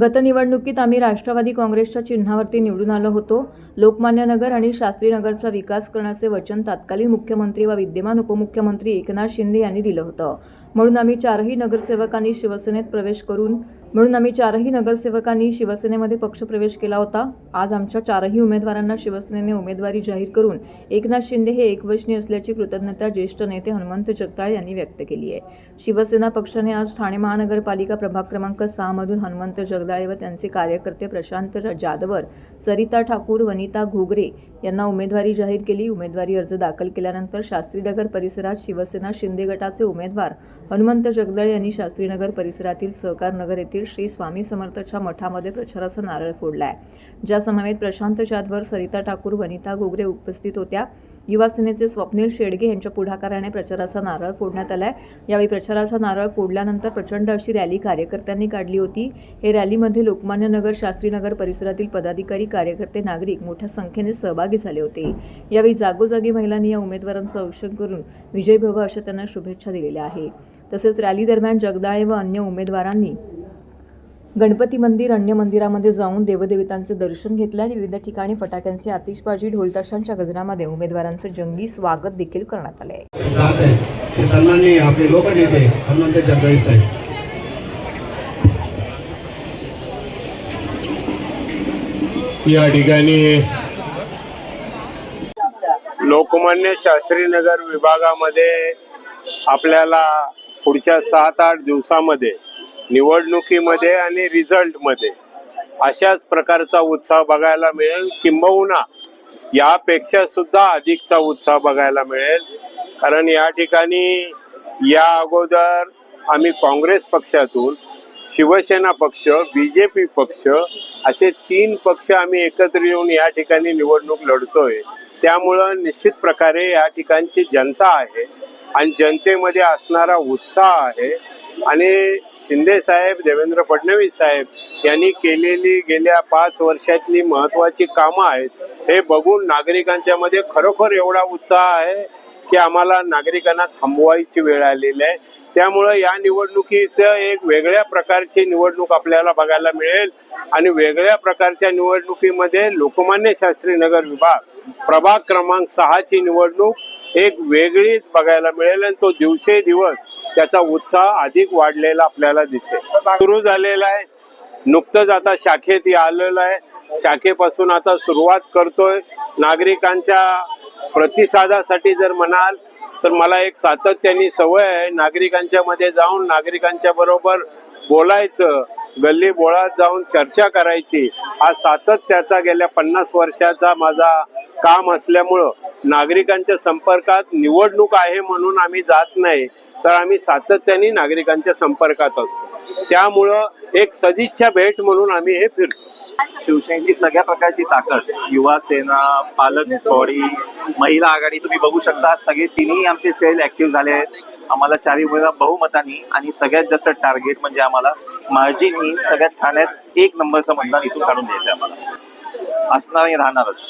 गतनिवडणुकीत आम्ही राष्ट्रवादी काँग्रेसच्या चिन्हावरती निवडून आलो होतो. लोकमान्य नगर आणि शास्त्रीनगरचा विकास करण्याचे वचन तत्कालीन मुख्यमंत्री व विद्यमान उपमुख्यमंत्री एकनाथ शिंदे यांनी दिलं होतं. म्हणून आम्ही चारही नगरसेवकांनी शिवसेनेत प्रवेश करून म्हणून आम्ही चारही नगरसेवकांनी शिवसेनेमध्ये पक्षप्रवेश केला होता. आज आमच्या चारही उमेदवारांना शिवसेनेने उमेदवारी जाहीर करून एकनाथ शिंदे हे एकवचनी असल्याची कृतज्ञता ज्येष्ठ नेते हनुमंत जगदाळे यांनी व्यक्त केली आहे. शिवसेना पक्षाने आज ठाणे महानगरपालिका प्रभाग क्रमांक सहामधून हनुमंत जगदाळे व त्यांचे कार्यकर्ते प्रशांत जाधवर सरिता ठाकूर वनिता घोगरे यांना उमेदवारी जाहीर केली. उमेदवारी अर्ज दाखल केल्यानंतर शास्त्रीनगर परिसरात शिवसेना शिंदे गटाचे उमेदवार हनुमंत जगदाळे यांनी शास्त्रीनगर परिसरातील सहकार नगर येथील श्री स्वामी समर्थच्या मठामध्ये प्रचाराचा नारळ फोडलाय. ज्या समवेत प्रशांत जाधवर सरिता ठाकूर वनिता गोगरे उपस्थित होत्या. युवा सेनेचे स्वप्नील शेडगे यांच्या पुढाकाराने प्रचाराचा नारळ फोडण्यात आलाय. यावेळी प्रचाराचा नारळ फोडल्यानंतर प्रचंड अशी रॅली कार्यकर्त्यांनी काढली होती. हे रॅलीमध्ये लोकमान्य नगर शास्त्रीनगर परिसरातील पदाधिकारी कार्यकर्ते नागरिक मोठ्या संख्येने सहभागी झाले होते. यावेळी जागोजागी महिलांनी या उमेदवारांचं औषध करून विजय भव अशा त्यांना शुभेच्छा दिलेल्या आहे तसेच रॅली दरम्यान जगदाळे व अन्य उमेदवारांनी गणपती मंदिर अन्य मंदिरामध्ये जाऊन देवदेवतांचे दर्शन घेतले आणि विविध ठिकाणी फटाक्यांची आतिषबाजी ढोलताशांच्या गजरामध्ये उमेदवारांचं जंगी स्वागत देखील करण्यात आले जात आहे. ते सन्माननीय आपले लोकनेते हनुमंत जगदाळे साहेब. या ठिकाणी लोकमान्य शास्त्री नगर विभागामध्ये आपल्याला पुढच्या सात आठ दिवसामध्ये निवडणुकीमध्ये आणि रिझल्टमध्ये अशाच प्रकारचा उत्साह बघायला मिळेल. किंबहुना यापेक्षा सुद्धा अधिकचा उत्साह बघायला मिळेल. कारण या ठिकाणी या अगोदर आम्ही काँग्रेस पक्षातून शिवसेना पक्ष बी जे पी पक्ष असे तीन पक्ष आम्ही एकत्र येऊन या ठिकाणी निवडणूक लढतोय. त्यामुळं निश्चित प्रकारे या ठिकाणची जनता आहे आणि जनतेमध्ये असणारा उत्साह आहे. आणि शिंदे साहेब देवेंद्र फडणवीस साहेब यांनी केलेली गेल्या पाच वर्षातली महत्वाची कामं आहेत हे बघून नागरिकांच्या मध्ये खरोखर एवढा उत्साह आहे की आम्हाला नागरिकांना थांबवायची वेळ आलेली आहे. त्यामुळं या निवडणुकीचं एक वेगळ्या प्रकारची निवडणूक आपल्याला बघायला मिळेल आणि वेगळ्या प्रकारच्या निवडणुकीमध्ये लोकमान्य शास्त्री नगर विभाग प्रभाग क्रमांक सहाची निवडणूक एक वेगळीच बघायला मिळेल आणि तो दिवसेदिवस त्याचा उत्साह अधिक वाढलेला आपल्याला दिसेल. सुरू झालेला आहे. नुकतंच आता शाखेत आलेलं आहे. शाखेपासून आता सुरुवात करतोय. नागरिकांच्या प्रतिसादासाठी जर म्हणाल तर मला एक सातत्याने सवय आहे. नागरिकांच्या मध्ये जाऊन नागरिकांच्या बरोबर बोलायचं गल्ली बोळात जाऊन चर्चा करायची हा सातत्याचा गेल्या पन्नास वर्षाचा माझा काम असल्यामुळं नागरिकांच्या संपर्कात निवडणूक आहे म्हणून आम्ही जात नाही तर आम्ही सातत्याने नागरिकांच्या संपर्कात असतो. त्यामुळं एक सदिच्छा भेट म्हणून आम्ही हे फिरतो. शिवसेनेची सगळ्या प्रकारची ताकद युवा सेना पालक बॉडी महिला आघाडी तुम्ही बघू शकता सगळे तिन्ही आमचे सेल ऍक्टिव्ह झाले आहेत. आम्हाला चारही उमेदवार बहुमतानी आणि सगळ्यात जास्त टार्गेट म्हणजे आम्हाला मार्जिन ही सगळ्यात ठाण्यात एक नंबरचं मतदान इथून काढून द्यायचं आम्हाला. असणार आणि राहणारच.